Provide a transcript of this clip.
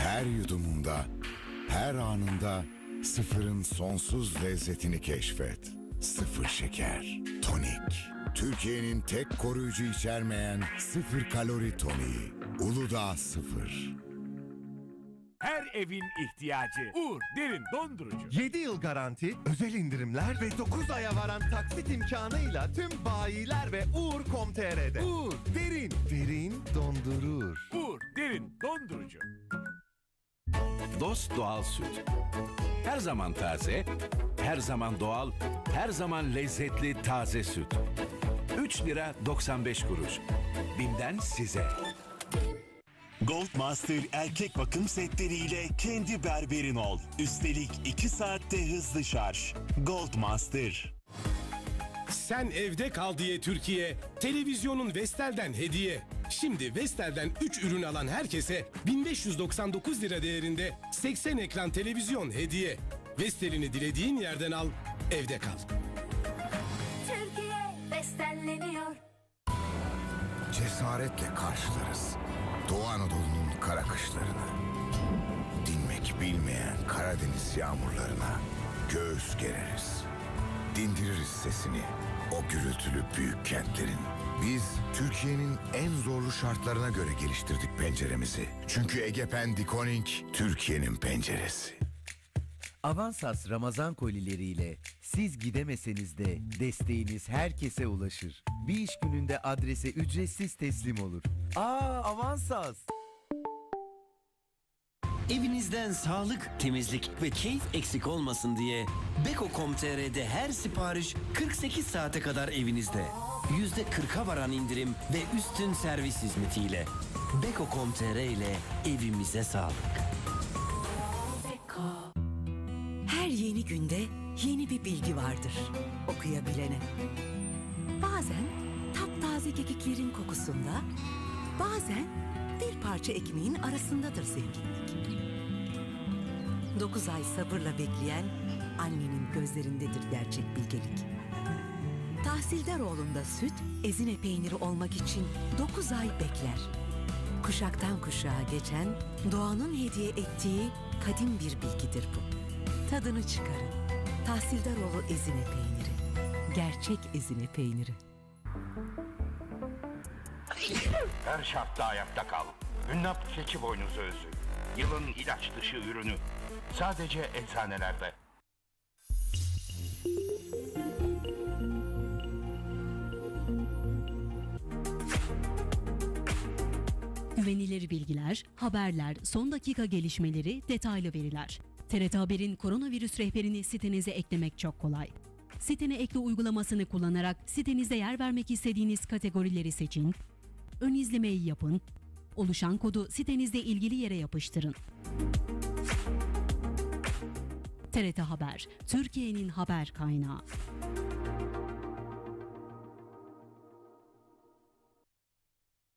her yudumunda, her anında sıfırın sonsuz lezzetini keşfet. Sıfır şeker, tonik. Türkiye'nin tek koruyucu içermeyen sıfır kalori toniği. Uludağ sıfır. Her evin ihtiyacı. Uğur Derin Dondurucu. 7 yıl garanti, özel indirimler ve 9 aya varan taksit imkanıyla tüm bayiler ve Uğur.com.tr'de. Uğur. Derin, derin Dost doğal süt. Her zaman taze, her zaman doğal, her zaman lezzetli taze süt. 3 lira 95 kuruş. Bim'den size. Goldmaster erkek bakım setleriyle kendi berberin ol. Üstelik 2 saatte hızlı şarj. Goldmaster. Sen evde kal diye Türkiye, televizyonun Vestel'den hediye. Şimdi Vestel'den 3 ürün alan herkese 1599 lira değerinde 80 ekran televizyon hediye. Vestel'ini dilediğin yerden al, evde kal. Türkiye bestenleniyor. Cesaretle karşılarız. Doğu Anadolu'nun kara kışlarını. Dinmek bilmeyen Karadeniz yağmurlarına göğüs gereriz. Dindiririz sesini o gürültülü büyük kentlerin. Biz Türkiye'nin en zorlu şartlarına göre geliştirdik penceremizi. Çünkü Egepen Dikoning Türkiye'nin penceresi. Avansas Ramazan kolileriyle siz gidemeseniz de desteğiniz herkese ulaşır. Bir iş gününde adrese ücretsiz teslim olur. Aa Avansas! Evinizden sağlık, temizlik ve keyif eksik olmasın diye Beko.com.tr'de her sipariş 48 saate kadar evinizde. %40'a varan indirim ve üstün servis hizmetiyle. Beko.com.tr ile evimize sağlık. Her yeni günde yeni bir bilgi vardır okuyabilene. Bazen taptaze kekiklerin kokusunda, bazen bir parça ekmeğin arasındadır zenginlik. Dokuz ay sabırla bekleyen annenin gözlerindedir gerçek bilgelik. Tahsildar oğlunda süt, ezine peyniri olmak için dokuz ay bekler. Kuşaktan kuşağa geçen, doğanın hediye ettiği kadim bir bilgidir bu. Tadını çıkarın. Tahsildaroğlu ezine peyniri. Gerçek ezine peyniri. Her şartta ayakta kal. Ünnap keçi boynuzu özü. Yılın ilaç dışı ürünü. Sadece eczanelerde. Güvenilir bilgiler, haberler, son dakika gelişmeleri, detaylı veriler. TRT Haber'in koronavirüs rehberini sitenize eklemek çok kolay. Sitene ekle uygulamasını kullanarak sitenizde yer vermek istediğiniz kategorileri seçin, ön izlemeyi yapın, oluşan kodu sitenizde ilgili yere yapıştırın. TRT Haber, Türkiye'nin haber kaynağı.